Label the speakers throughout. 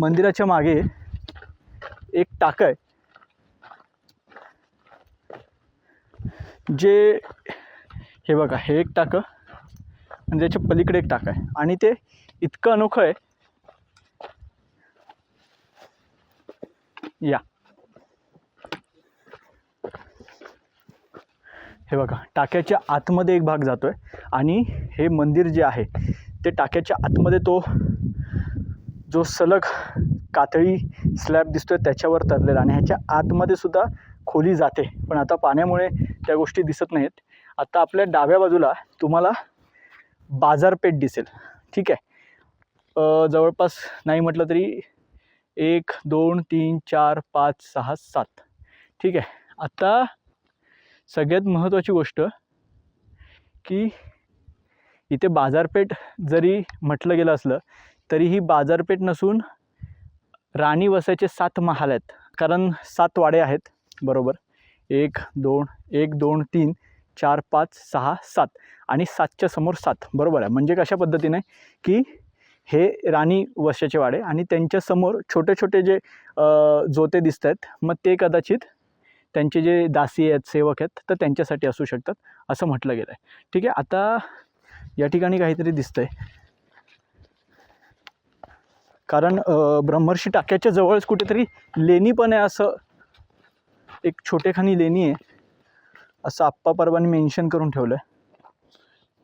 Speaker 1: मंदिराच्या मागे एक टाकं आहे. जे हे बघा हे एक टाकं आणि त्याच्या पलीकडे एक टाकं आहे. आणि ते इतकं अनोखं आहे. या. हे बघा टाक्याच्या आतमध्ये एक भाग जातो आहे आणि हे मंदिर जे आहे ते टाक्याच्या आतमध्ये तो जो सलग कातळी स्लॅब दिसतोय त्याच्यावर तरलेला आणि ह्याच्या आतमध्ये सुद्धा खोली जाते. पण आता पाण्यामुळे त्या गोष्टी दिसत नाहीत. आता आपल्या डाव्या बाजूला तुम्हाला बाजारपेठ दिसेल. ठीक आहे? जवळपास नाही म्हटलं तरी एक दोन तीन चार पाच सहा सात. ठीक आहे? आता सगळ्यात महत्त्वाची गोष्ट की इथे बाजारपेठ जरी म्हटलं गेलं असलं तरीही बाजारपेठ नसून राणी वसायचे सात महाल आहेत. कारण सात वाडे आहेत. बरोबर. एक दोन एक दोन तीन चार पाच सहा सात आणि सातच्या समोर सात. बरोबर आहे. म्हणजे कशा पद्धतीने? की हे राणी वशाचे वाडे आणि त्यांच्यासमोर छोटे छोटे जे जोते दिसत आहेत मग ते कदाचित त्यांचे जे दासी आहेत सेवक आहेत तर त्यांच्यासाठी असू शकतात असं म्हटलं गेलं आहे ठीक आहे. आता या ठिकाणी काहीतरी दिसतं आहे कारण ब्रह्मर्षी टाक्याच्या जवळच कुठेतरी लेणी पण आहे असं. एक छोटेखानी लेणी आहे. असं आप्पा परवाने मेन्शन करून ठेवलं आहे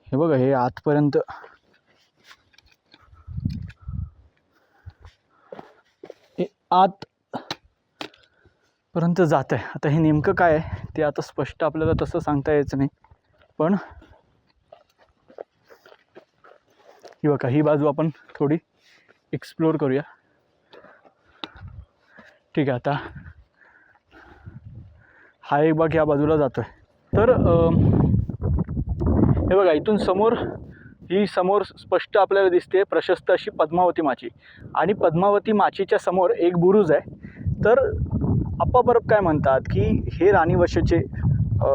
Speaker 1: हे बघा हे आतपर्यंत. हे आत पर्यंत जात आहे आता हे नेमकं काय आहे ते आता स्पष्ट आपल्याला तसं सांगता यायचं नाही. पण ही बघा ही बाजू आपण थोडी एक्सप्लोर करूया. ठीक आहे आता हा एक भाग या बाजूला जातो आहे तर हे बघा इथून समोर ही समोर स्पष्ट आपल्याला दिसते प्रशस्त अशी पद्मावती माची. आणि पद्मावती माचीच्या समोर एक बुरुज आहे. तर अप्पाबरब काय म्हणतात की हे राणी वशेचे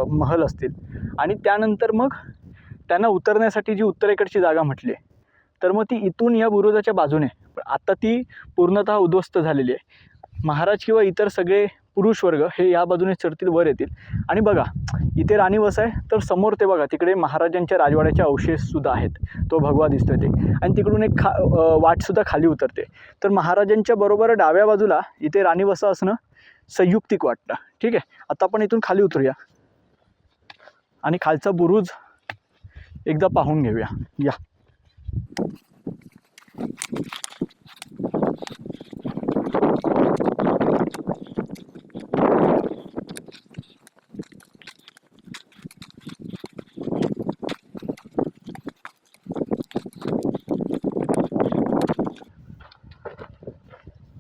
Speaker 1: महल असतील. आणि त्यानंतर मग त्यांना उतरण्यासाठी जी उत्तरेकडची जागा म्हटली आहे. तर मग ती इथून या बुरुजाच्या बाजूने. पण आता ती पूर्णतः उद्ध्वस्त झालेली आहे. महाराज किंवा इतर सगळे पुरुष वर्ग हे या बाजूने चढतील वर येतील. आणि बघा इथे राणी वस आहे तर समोर ते बघा तिकडे महाराजांच्या राजवाड्याचे अवशेषसुद्धा आहेत. तो भगवा दिसतोय ते. आणि तिकडून एक खा वाटसुद्धा खाली उतरते. तर महाराजांच्या बरोबर डाव्या बाजूला इथे राणी वसा असणं संयुक्तिक वाटतं. ठीक आहे? आता आपण इथून खाली उतरूया. आणि खालचा बुरुज एकदा पाहून घेऊया. या.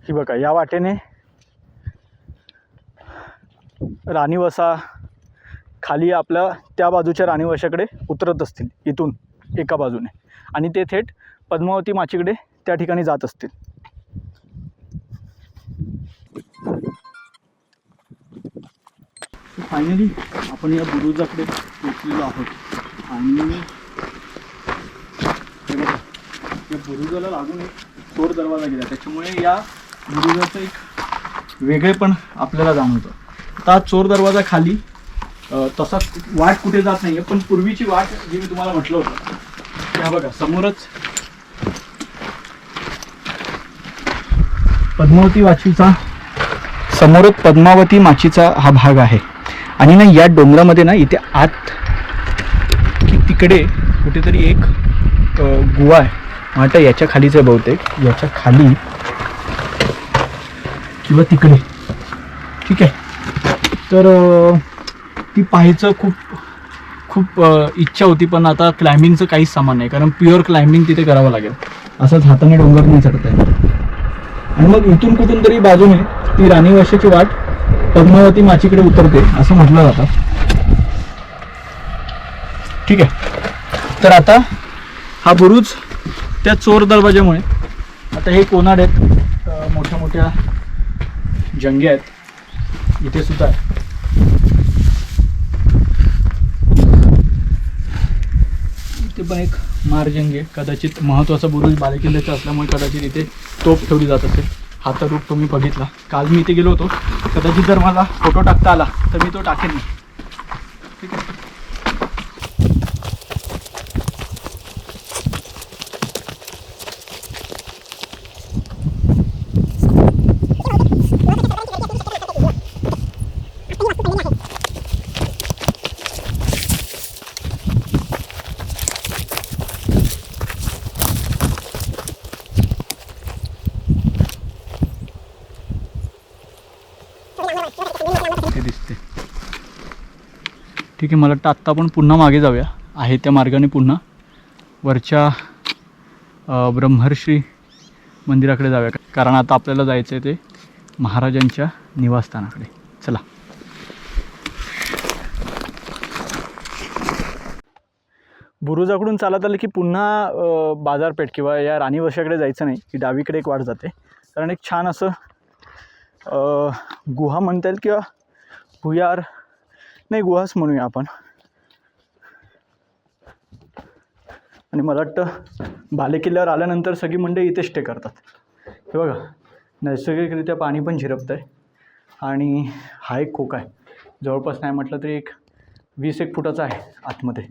Speaker 1: ही बघा या वाटेने राणीवसा खाली आपल्या त्या बाजूच्या राणीवशाकडे उतरत असतील इथून एका बाजूने. आणि ते थेट पद्मावती माचीकडे त्या ठिकाणी जात असतील. फायनली आपण या बुरुजाकडे पोचलेलो आहोत. आणि या बुरुजाला लागून एक चोर दरवाजा गेला. त्याच्यामुळे या बुरुजाचं एक वेगळेपण आपल्याला जाणवतं. आता चोर दरवाजा खाली तसा वाट कुठे जात नाही पण पूर्वीची वाट जी मी तुम्हाला म्हटलं होतं बघा समोरच पद्मावती वाचीचा. समोरच पद्मावती माचीचा हा भाग आहे. आणि ना या डोंगरामध्ये ना इथे आत की तिकडे कुठेतरी एक गुहा आहे. वाटतं याच्या खालीच आहे बहुतेक. याच्या खाली किंवा तिकडे. ठीक आहे. तर ती पाहायचं खूप खूप इच्छा होती पण आता क्लाइम्बिंगचं काहीच सामान नाही. कारण प्युअर क्लाइम्बिंग तिथे करावं लागेल. असंच हाताने डोंगर नाही चढत आहे आणि मग इथून कुठून तरी बाजूने ती राणी वर्षाची वाट पद्मावती माचीकडे उतरते असं म्हटलं जातं. ठीक आहे. तर आता हा बुरुज त्या चोर दरवाजामुळे आता हे कोनाड आहेत? मोठ्या मोठ्या जंगे आहेत. इथे सुद्धा आहे इथे पण एक मार्जंगे कदाचित महत्त्वाचा बुरुज बालेकिल्ल्याचा असल्यामुळे कदाचित इथे तोफ ठेवली जात असेल. हा तर रूप तुम्ही बघितला. काल मी इथे गेलो होतो. कदाचित जर मला फोटो टाकता आला तर मी तो टाकेन ठीक आहे ते दिसते की मला वाटतं आत्ता आपण पुन्हा मागे जाऊया. आहे त्या मार्गाने पुन्हा. वरच्या ब्रह्मर्षी मंदिराकडे जाऊया. कारण आता आपल्याला जायचं आहे ते महाराजांच्या निवासस्थानाकडे. चला. बुरुजाकडून चालत आलं की पुन्हा बाजारपेठ किंवा या राणीवशाकडे जायचं नाही की डावीकडे एक वाट जाते. कारण एक छान असं गुहा म्हणता येईल किंवा भुयार नाही गुहाच म्हणूया आपण. आणि मला वाटतं बालेकिल्ल्यावर आल्यानंतर सगळी मंडळी इथे स्टे करतात. हे बघा नैसर्गिकरित्या पाणी पण झिरपतं आहे आणि हा एक खोका आहे. जवळपास नाही म्हटलं तरी एक वीस एक फुटाचा आहे आतमध्ये.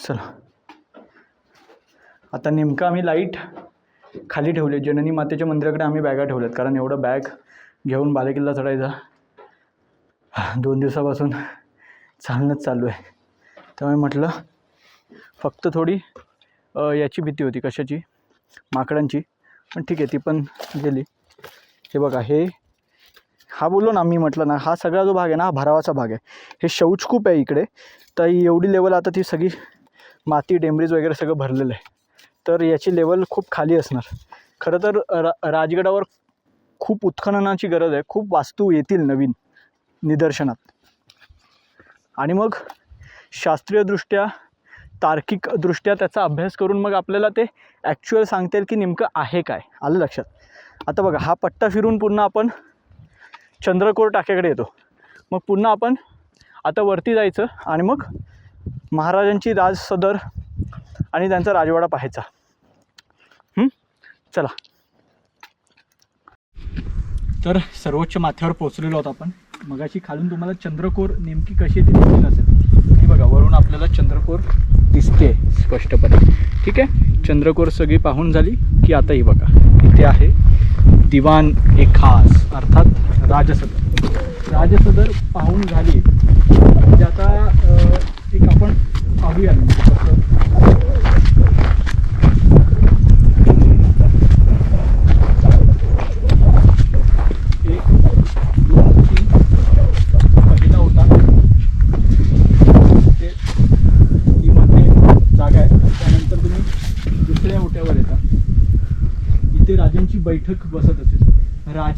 Speaker 1: चला. आता नेमकं आम्ही लाइट खाली ठेवले. जननी मातेच्या मंदिराकडे आम्ही बॅगा ठेवल्यात कारण एवढं बॅग घेऊन बालेकिल्ला चढायचा. दोन दिवसापासून चालणंच चालू आहे. त्यामुळे म्हटलं फक्त थोडी याची भीती होती कशाची? माकडांची. पण ठीक आहे ती पण गेली. हे बघा हे हा बोललो ना मी म्हटलं ना हा सगळा जो भाग आहे ना हा भरावाचा भाग आहे. हे शौचकूप आहे इकडे. तर एवढी लेवल आता ती सगळी माती डेंबरीज वगैरे सगळं भरलेलं आहे. तर याची लेवल खूप खाली असणार. खरं तर रा राजगडावर खूप उत्खननाची गरज आहे. खूप वास्तू येतील नवीन निदर्शनात. आणि मग शास्त्रीयदृष्ट्या तार्किकदृष्ट्या त्याचा अभ्यास करून मग आपल्याला ते ॲक्च्युअल सांगता येईल की नेमकं आहे काय? आलं लक्षात? आता बघा हा पट्टा फिरून पुन्हा आपण चंद्रकोर टाक्याकडे येतो. मग पुन्हा आपण आता वरती जायचं आणि मग महाराजांची राज सदर आणि त्यांचा राजवाडा पाहायचा. चला. तर सर्वोच्च माथ्यावर पोहोचलेलो आहोत आपण. मगाशी खालून तुम्हाला चंद्रकोर नेमकी कशी ती दिसली नसेल ही बघा वरून आपल्याला चंद्रकोर दिसते स्पष्टपणे. ठीक आहे? चंद्रकोर सगळी पाहून झाली की आता ही बघा इथे आहे दिवाण ए खास अर्थात राजसदर राजसदर पाहून झाली. म्हणजे आता एक आपण पाहूया म्हणजे कसं एक दोन तीन पहिला होता ते ही मध्ये जागा आहे त्यानंतर तुम्ही दुसऱ्या ओट्यावर येता इथे राजांची बैठक बसत असेल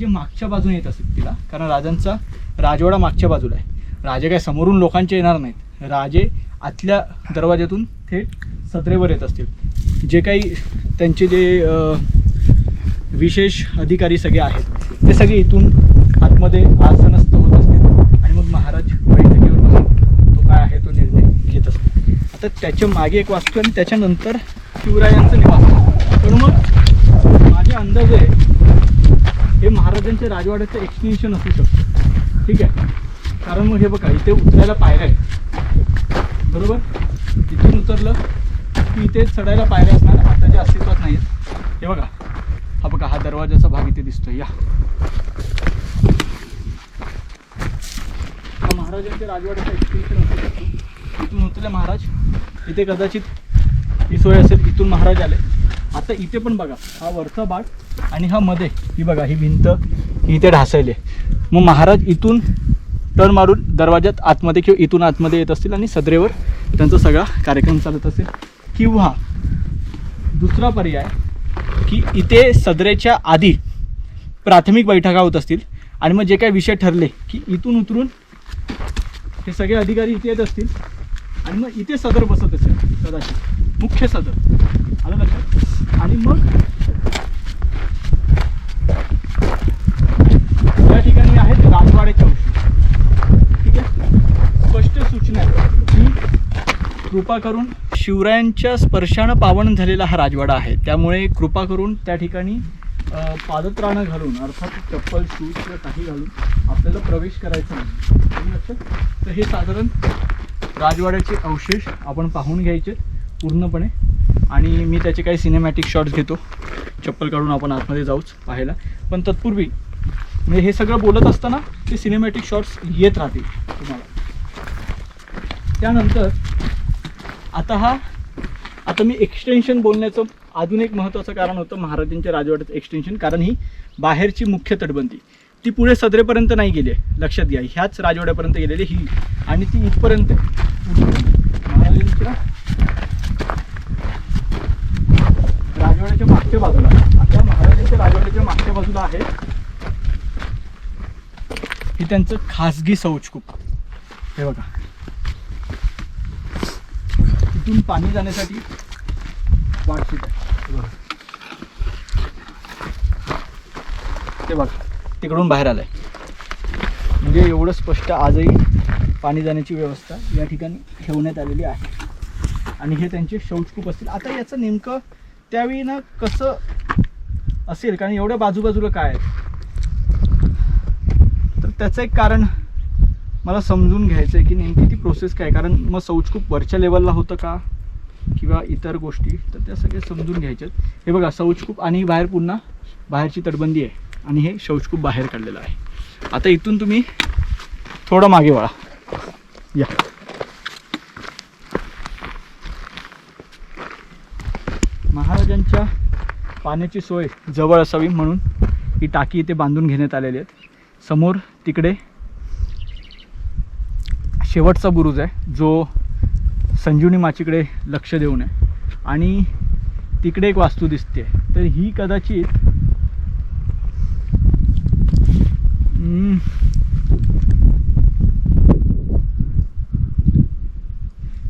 Speaker 1: राजे मागच्या बाजूने येत असत तिला. कारण राजांचा राजवाडा मागच्या बाजूला आहे. राजे काय समोरून लोकांचे येणार नाहीत. राजे आतल्या दरवाज्यातून थेट सदरेवर येत असतील. जे काही त्यांचे जे विशेष अधिकारी सगळे आहेत ते सगळे इथून आतमध्ये आसनस्थ होत असतील. आणि मग महाराज बैठकीवर बसून तो काय आहे तो निर्णय घेत असतो आता त्याच्यामागे एक वास्तू आणि त्याच्यानंतर शिवरायांचं निवास. पण मग माझ्या अंदाजे हे महाराजांच्या राजवाड्याचं एक्सटेन्शन असू शकतं. ठीक आहे? कारण मग हे बघा इथे उतरायला पायऱ्या आहेत. बरोबर? इथून उतरलं की इथे चढायला पायऱ्या असणार आता जे अस्तित्वात नाही आहेत हे बघा. हा बघा हा दरवाजाचा भाग इथे दिसतोय. या. हा महाराजांच्या राजवाड्याचा एक्सटेन्शन असू शकतो. इथून उतरले महाराज. इथे कदाचित ही सोय असेल इथून महाराज आले. आता इथे पण बघा हा वरचा भाग आणि हा मध्ये. ही बघा ही भिंत इथे ढासायली आहे. मग महाराज इथून टर्न मारून दरवाज्यात आतमध्ये किंवा इथून आतमध्ये येत असतील आणि सदरेवर त्यांचा सगळा कार्यक्रम चालत असेल. किंवा दुसरा पर्याय की इथे सदरेच्या आधी प्राथमिक बैठका होत असतील आणि मग जे काही विषय ठरले की इथून उतरून हे सगळे अधिकारी इथे येत असतील आणि मग इथे सदर बसत असेल कदाचित. मुख्य सदर आलं लक्षात? आणि मग या ठिकाणी आहेत राजवाड्याच्या औषधी ठीक आहे? स्पष्ट सूचना की कृपा करून शिवरायांच्या स्पर्शानं पावन झालेला हा राजवाडा आहे. त्यामुळे कृपा करून त्या ठिकाणी पादत्राणं घालून अर्थात चप्पल शूज किंवा काही घालून आपल्याला प्रवेश करायचा नाही लक्षात? तर हे साधारण राजवाड्याचे अवशेष आपण पाहून घ्यायचे. पूर्णपणे. आणि मी त्याचे काही सिनेमॅटिक शॉट्स घेतो. चप्पल काढून आपण आतमध्ये जाऊच पाहायला. पण तत्पूर्वी म्हणजे हे सगळं बोलत असताना ते सिनेमॅटिक शॉट्स येत राहतील तुम्हाला. त्यानंतर आता हा आता मी एक्सटेन्शन बोलण्याचं अजून एक महत्त्वाचं कारण होतं महाराजांच्या राजवाड्याचं एक्सटेन्शन कारण ही बाहेरची मुख्य तटबंदी. ती पुढे सदरेपर्यंत नाही गेली आहे. लक्षात घ्या ह्याच राजवाड्यापर्यंत गेलेली ही. आणि ती इथपर्यंत महाराजांच्या राजवाड्याच्या मागच्या बाजूला. आता महाराजांच्या राजवाड्याच्या मागच्या बाजूला आहे. हे त्यांचं खासगी शौचकूप. हे बघा. तिथून पाणी जाण्यासाठी वाटशीट आहे ते बघा. तिकडून बाहेर आलंय. म्हणजे एवढं स्पष्ट आजही पाणी जाण्याची व्यवस्था या ठिकाणी ठेवण्यात आलेली आहे. आणि हे त्यांचे शौचकूप असतील. आता याचं नेमकं त्यावेळी ना कसं असेल? कारण एवढ्या बाजूबाजूला काय आहे? तर त्याचं एक कारण मला समजून घ्यायचं आहे की नेमकी ती प्रोसेस काय कारण मग शौचकूप वरच्या लेवलला होतं का? किंवा इतर गोष्टी? तर त्या सगळ्या समजून घ्यायच्यात. हे बघा शौचकूप आणि बाहेर पुन्हा बाहेरची तटबंदी आहे. आणि हे शौचकूप बाहेर काढलेलं आहे. आता इथून तुम्ही थोडं मागे वळा. या महाराजांच्या पाण्याची सोय जवळ असावी म्हणून ही टाकी इथे बांधून घेण्यात आलेली आहेत. समोर तिकडे शेवटचा बुरुज आहे जो संजीवनी माचीकडे लक्ष देऊन आहे. आणि तिकडे एक वास्तू दिसते. तर ही कदाचित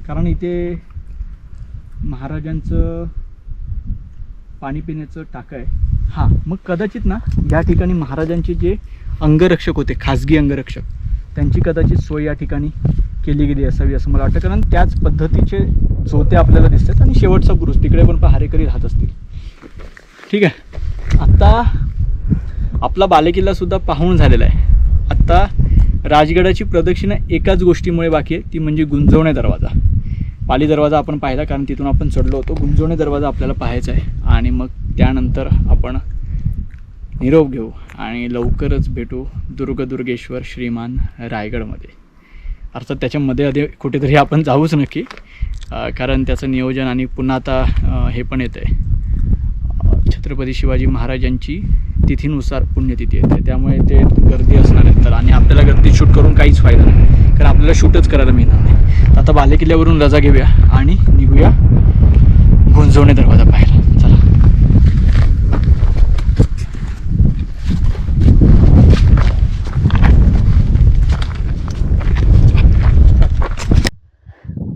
Speaker 1: कारण इथे महाराजांचं पाणी पिण्याचं टाकं आहे. हां मग कदाचित ना या ठिकाणी महाराजांचे जे अंगरक्षक होते खाजगी अंगरक्षक त्यांची कदाचित सोय या ठिकाणी केली गेली असावी असं मला वाटतं. कारण त्याच पद्धतीचे जोते आपल्याला दिसतात आणि शेवटचा पुरुष तिकडे पण पहारेकरी राहत असतील. ठीक आहे. आत्ता आपला बालेकिल्लासुद्धा पाहून झालेला आहे. आत्ता राजगडाची प्रदक्षिणा एकाच गोष्टीमुळे बाकी आहे ती म्हणजे गुंजवणे दरवाजा. पाली दरवाजा आपण पाहिला कारण तिथून आपण चढलो होतो. गुंजोणे दरवाजा आपल्याला पाहायचा आहे. आणि मग त्यानंतर आपण निरोप घेऊ आणि लवकरच भेटू दुर्गदुर्गेश्वर श्रीमान रायगडमध्ये. अर्थात त्याच्यामध्ये आधी कुठेतरी आपण जाऊच नक्की कारण त्याचं नियोजन आणि पुन्हा आता हे पण येतं आहे छत्रपती शिवाजी महाराजांची तिथीनुसार पुण्यतिथी येते. त्यामुळे ते गर्दी असणार आहे तर आणि आपल्याला गर्दी शूट करून काहीच फायदा नाही. कारण आपल्याला शूटच करायला मिळणार. आता बालेकिल्ल्यावरून रजा घेऊया आणि निघूया गुंजवणे दरवाजा पाहायला चला.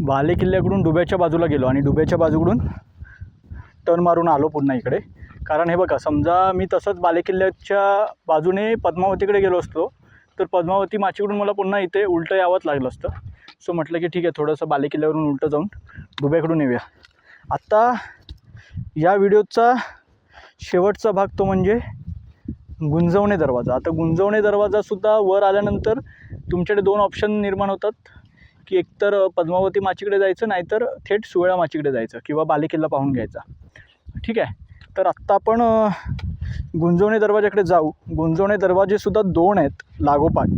Speaker 1: बाले किल्ल्याकडून डुब्याच्या बाजूला गेलो आणि डुब्याच्या बाजूकडून टर्न मारून आलो पुन्हा इकडे. कारण हे बघा समजा मी तसंच बाले किल्ल्याच्या बाजूने पद्मावतीकडे गेलो असतो तर पद्मावती माचीकडून मला पुन्हा इथे उलटं यावंच लागलं असतं. सो म्हटलं की ठीक आहे थोडंसं बालेकिल्ल्यावरून उलटं जाऊन दुब्याकडून येऊया. आत्ता या व्हिडिओचा शेवटचा भाग तो म्हणजे गुंजवणे दरवाजा. आता गुंजवणे दरवाजासुद्धा वर आल्यानंतर तुमच्याकडे दोन ऑप्शन निर्माण होतात की एकतर पद्मावती माचीकडे जायचं नाहीतर थेट सुवेळा माचीकडे जायचं किंवा बालेकिल्ला पाहून घ्यायचा. ठीक आहे? तर आत्ता आपण गुंजवणे दरवाजाकडे जाऊ. गुंजवणे दरवाजेसुद्धा दोन आहेत लागोपाठ.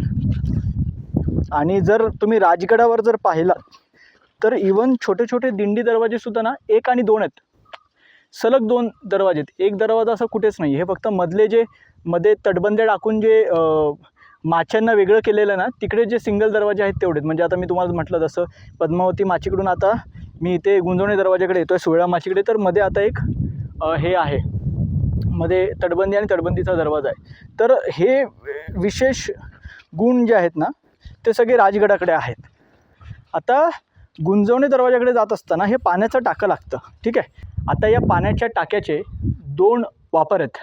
Speaker 1: आणि जर तुम्ही राजगडावर जर पाहिलात तर इवन छोटे छोटे दिंडी दरवाजेसुद्धा ना एक आणि दोन आहेत. सलग दोन दरवाजे आहेत. एक दरवाजा असा कुठेच नाही हे फक्त मधले जे मध्ये तटबंद्या टाकून जे अ, माच्यांना वेगळं केलेलं ना तिकडे जे सिंगल दरवाजे आहेत तेवढेच. म्हणजे आता मी तुम्हाला म्हटलं जसं पद्मावती माचीकडून आता मी इथे गुंजवणे दरवाजाकडे येतो आहे सोळा माचीकडे तर मध्ये आता एक हे आहे. मध्ये तटबंदी आणि तटबंदीचा दरवाजा आहे. तर हे विशेष गुण जे आहेत ना ते सगळे राजगडाकडे आहेत. आता गुंजवणे दरवाजाकडे जात असताना हे पाण्याचं टाकं लागतं. ठीक आहे? आता या पाण्याच्या टाक्याचे दोन वापर आहेत.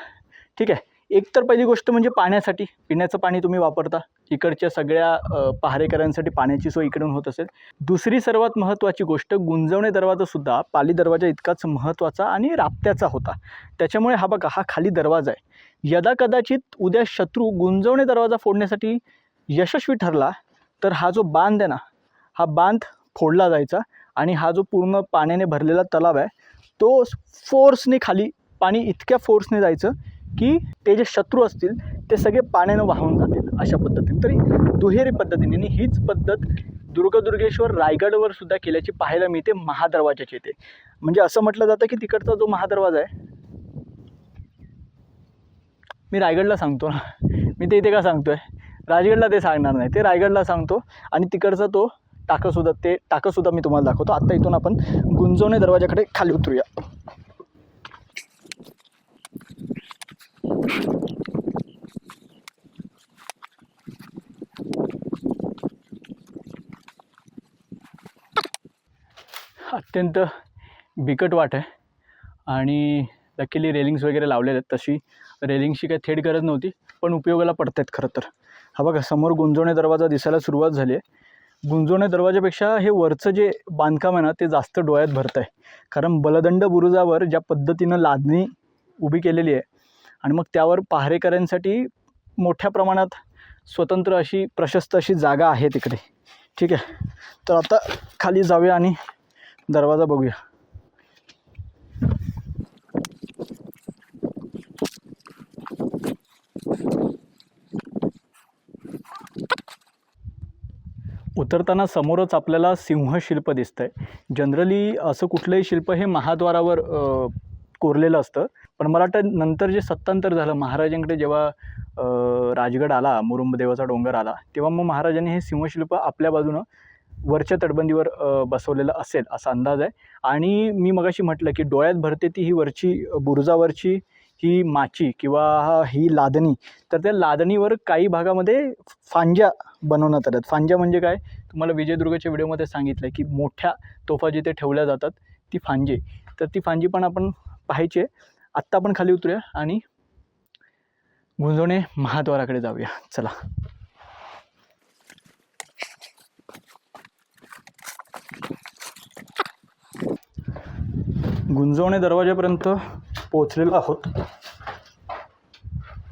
Speaker 1: ठीक आहे? एक तर पहिली गोष्ट म्हणजे पाण्यासाठी. पिण्याचं पाणी तुम्ही वापरता. इकडच्या सगळ्या पहारेकऱ्यांसाठी पाण्याची सोय इकडून होत असेल. दुसरी सर्वात महत्त्वाची गोष्ट गुंजवणे दरवाजासुद्धा पाली दरवाजा इतकाच महत्त्वाचा आणि राप्त्याचा होता. त्याच्यामुळे हा बघा हा खाली दरवाजा आहे. यदा कदाचित उद्या शत्रू गुंजवणे दरवाजा फोडण्यासाठी यशस्वी ठरला तर हा जो बांध आहे ना हा बांध फोडला जायचा आणि हा जो पूर्ण पाण्याने भरलेला तलाव आहे तो फोर्सने खाली पाणी इतक्या फोर्सने जायचं की ते जे शत्रू असतील ते सगळे पाण्यानं वाहून जातील अशा पद्धतीने. तरी दुहेरी पद्धतीने आणि हीच पद्धत दुर्गदुर्गेश्वर रायगडवर सुद्धा केल्याची पाहायला मिळते महादरवाजाची येते. म्हणजे असं म्हटलं जातं की तिकडचा जो महादरवाजा आहे मी रायगडला सांगतो ना. मी ते इथे का सांगतोय? राजगडला ते सांगणार नाही. ते रायगडला सांगतो आणि तिकडचा तो टाकंसुद्धा ते टाकंसुद्धा मी तुम्हाला दाखवतो. आत्ता इथून आपण गुंजवणे दरवाजाकडे खाली उतरूया. अत्यंत बिकट वाट आहे. आणि लकीली रेलिंग्स वगैरे लावलेले आहेत. तशी रेलिंगची काही थेट गरज नव्हती पण उपयोगाला पडत आहेत खरं तर. हा बघा समोर गुंजवणे दरवाजा दिसायला सुरुवात झाली आहे. गुंजवणे दरवाजापेक्षा हे वरचं जे बांधकाम आहे ना ते जास्त डोळ्यात भरतं आहे कारण बलदंड बुरुजावर ज्या पद्धतीनं लादणी उभी केलेली आहे आणि मग त्यावर पहारेकऱ्यांसाठी मोठ्या प्रमाणात स्वतंत्र अशी प्रशस्त अशी जागा आहे तिकडे. ठीक आहे. तर आता खाली जाऊया आणि दरवाजा बघूया. उतरताना समोरच आपल्याला सिंहशिल्प दिसतं आहे जनरली असं कुठलंही शिल्प हे महाद्वारावर कोरलेलं असतं. पण मला वाटतं नंतर जे सत्तांतर झालं महाराजांकडे जेव्हा राजगड आला मुरुंबदेवाचा डोंगर आला तेव्हा मग महाराजांनी हे सिंहशिल्प आपल्या बाजूनं वरच्या तटबंदीवर बसवलेलं असेल असा अंदाज आहे. आणि मी मगाशी म्हटलं की डोळ्यात भरते ती ही वरची बुरुजावरची ही माची किंवा ही लादणी तर त्या लादणीवर काही भागामध्ये फांज्या बनवण्यात आल्यात. फांज्या म्हणजे काय? तुम्हाला विजयदुर्गाच्या व्हिडिओमध्ये सांगितलं आहे की मोठ्या तोफा जिथे ठेवल्या जातात ती फांजे. तर ती फांजी पण आपण पाहायची आहे. आत्ता आपण खाली उतरूया आणि गुंजवणे महाद्वाराकडे जाऊया. चला. गुंजवणे दरवाजापर्यंत पोचलेलो आहोत.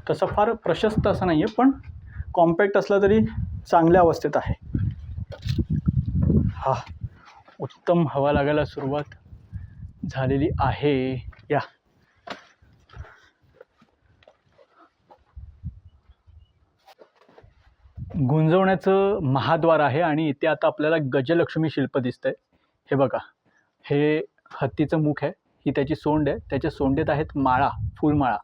Speaker 1: तसं फार प्रशस्त असं नाही आहे पण कॉम्पॅक्ट असला तरी चांगल्या अवस्थेत आहे. हा उत्तम हवा लागायला सुरुवात झालेली आहे. या. गुंजवण्याचं महाद्वार आहे आणि इथे आता आपल्याला गजलक्ष्मी शिल्प दिसतंय. हे बघा हे हत्तीचं मुख आहे. ही त्याची सोंड आहे. त्याच्या सोंडेत आहेत माळा फुलमाळा.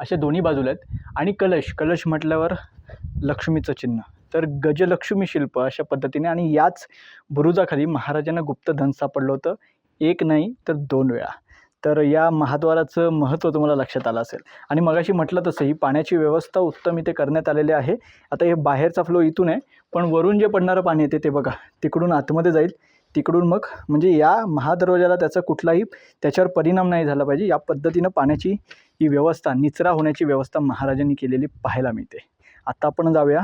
Speaker 1: अशा दोन्ही बाजूला आहेत. आणि कलश कलश म्हटल्यावर लक्ष्मीचं चिन्ह. तर गजलक्ष्मी शिल्प अशा पद्धतीने आणि याच बुरुजाखाली महाराजांना गुप्त धन सापडलं होतं. एक नाही तर दोन वेळा. तर या महाद्वाराचं महत्त्व तुम्हाला लक्षात आलं असेल. आणि मगाशी म्हटलं तसं ही पाण्याची व्यवस्था उत्तम इथे करण्यात आलेली आहे. आता हे बाहेरचा फ्लो इथून आहे. पण वरून जे पडणारं पाणी येते ते बघा. तिकडून आतमध्ये जाईल. तिकडून मग म्हणजे या महादरवाजाला त्याचा कुठलाही त्याच्यावर परिणाम नाही झाला पाहिजे. या पद्धतीनं पाण्याची ही व्यवस्था निचरा होण्याची व्यवस्था महाराजांनी केलेली पाहायला मिळते. आत्ता आपण जाऊया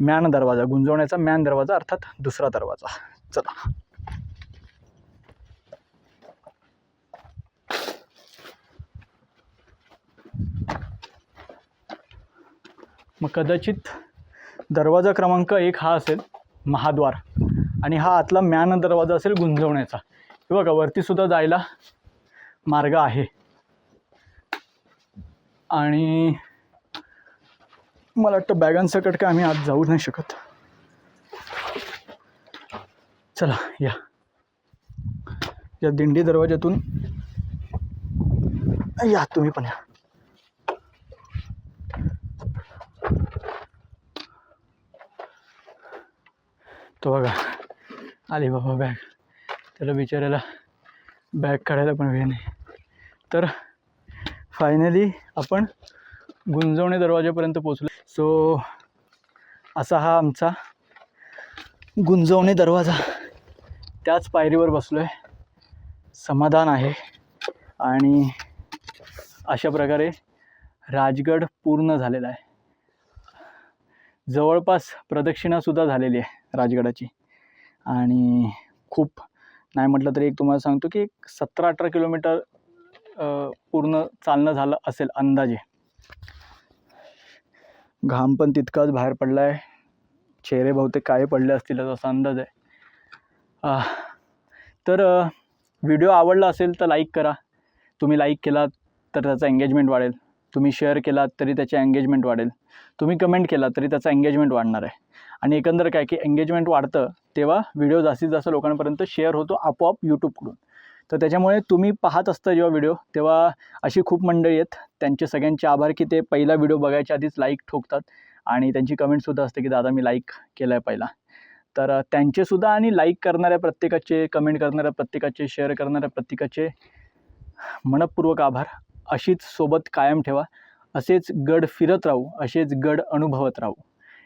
Speaker 1: मॅन दरवाजा गुंजवण्याचा मॅन दरवाजा अर्थात दुसरा दरवाजा. चला. मग कदाचित दरवाजा क्रमांक एक हा असेल महाद्वार. आणि हा आतला मॅन दरवाजा असेल गुंजवण्याचा. हे बघा वरतीसुद्धा जायला मार्ग आहे. आणि मला वाटतं बॅगांसकट काय आम्ही आत जाऊ नाही शकत. चला या. या दिंडी दरवाज्यातून. या तुम्ही पण या. तो बघा आली बाबा बॅग त्याला बिचाऱ्याला बॅग काढायला पण वेळ नाही. तर फायनली आपण गुंजवणे दरवाजापर्यंत पोचलो सो असा हा आमचा गुंजवणे दरवाजा त्याच पायरीवर बसलो आहे समाधान आहे. आणि अशा प्रकारे राजगड पूर्ण झालेला आहे. जवळपास प्रदक्षिणासुद्धा झालेली आहे राजगडाची. आणि खूप नाही म्हटलं तरी एक तुम्हाला सांगतो की एक सतरा अठरा किलोमीटर पूर्ण चालणं झालं असेल अंदाजे. घाम पण तितकाच बाहेर पडला आहे चेहरे बहुतेक काळे पडले असतील असा अंदाज आहे. तर व्हिडिओ आवडला असेल तर लाईक करा. तुम्ही लाईक केलात तर त्याचा एंगेजमेंट वाढेल. तुम्ही शेअर केलात तरी त्याचे एंगेजमेंट वाढेल. तुम्ही कमेंट केला तरी त्याचा एंगेजमेंट वाढणार आहे. आणि एकंदर काय की एंगेजमेंट वाढतं तेव्हा व्हिडिओ जास्तीत जास्त लोकांपर्यंत शेअर होतो आपोआप यूट्यूबकडून तर त्याच्यामुळे तुम्ही पाहत असता जेव्हा व्हिडिओ तेव्हा अशी खूप मंडळी आहेत. त्यांचे सगळ्यांचे आभार की ते पहिला व्हिडिओ बघायच्या आधीच लाईक ठोकतात. आणि त्यांची कमेंटसुद्धा असते की दादा मी लाईक केला आहे पहिला. तर त्यांचेसुद्धा आणि लाईक करणाऱ्या प्रत्येकाचे कमेंट करणाऱ्या प्रत्येकाचे शेअर करणाऱ्या प्रत्येकाचे मनपूर्वक आभार. अशीच सोबत कायम ठेवा. असेच गड फिरत राहू असेच गड अनुभवत राहू.